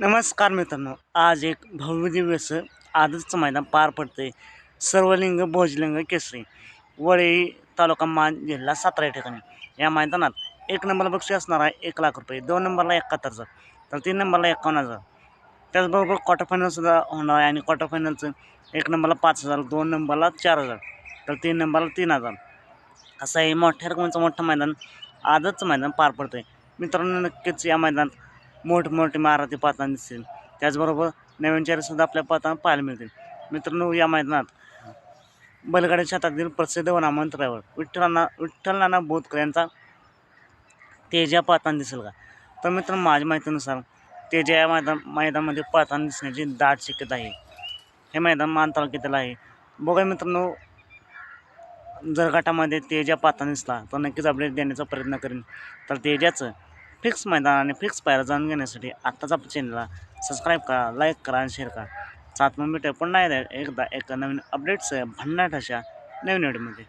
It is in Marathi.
नमस्कार मित्रांनो आज एक भव्य दिवस मैदान पार पडते सर्वलिंग भोजलिंग केसरी वळी तालुका मान जिल्हा सातारा या ठिकाणी. या मैदानात एक नंबरला बक्षीस असणार आहे एक लाख रुपये दोन नंबरला एकाहत्तरचं तर तीन नंबरला एकावन्न हजार त्याचबरोबर क्वार्टर फायनलसुद्धा होणार आहे आणि क्वार्टर फायनलचं एक नंबरला पाच हजार दोन नंबरला चार हजार तर तीन नंबरला तीन हजार. असं हे मोठ्या रकमेचं मोठं मैदान आजच मैदान पार पडतं आहे मित्रांनो नक्कीच या मैदानात मोठमोठे महाराठी पाहताना दिसतील त्याचबरोबर नवीन चेहरेसुद्धा आपल्या पाहताना पाहायला मिळतील. मित्रांनो या मैदानात बलगाडी क्षेत्रातील प्रसिद्ध वनामन ड्रायव्हर विठ्ठलांना विठ्ठलनाना बोधकर यांचा तेजा पाहताना दिसेल का? तर मित्रांनो माझ्या माहितीनुसार तेजा या मैदान मैदानामध्ये पाहताना दिसण्याची दाट शक्यता आहे. हे मैदान मान तालुक्यातील आहे? बघा मित्रांनो जर गटामध्ये तेजा पाहताना दिसला तर नक्कीच अपडेट देण्याचा प्रयत्न करेन. तर तेजाचं फिक्स मैदान आणि फिक्स पायरा जाणून घेण्यासाठी आत्ताच आपल्या चॅनलला सबस्क्राईब करा लाईक करा आणि शेअर करा. सात मिनिटं पण नाही एकदा एका नवीन अपडेट्स भन्नाट अशा नवीन व्हिडिओमध्ये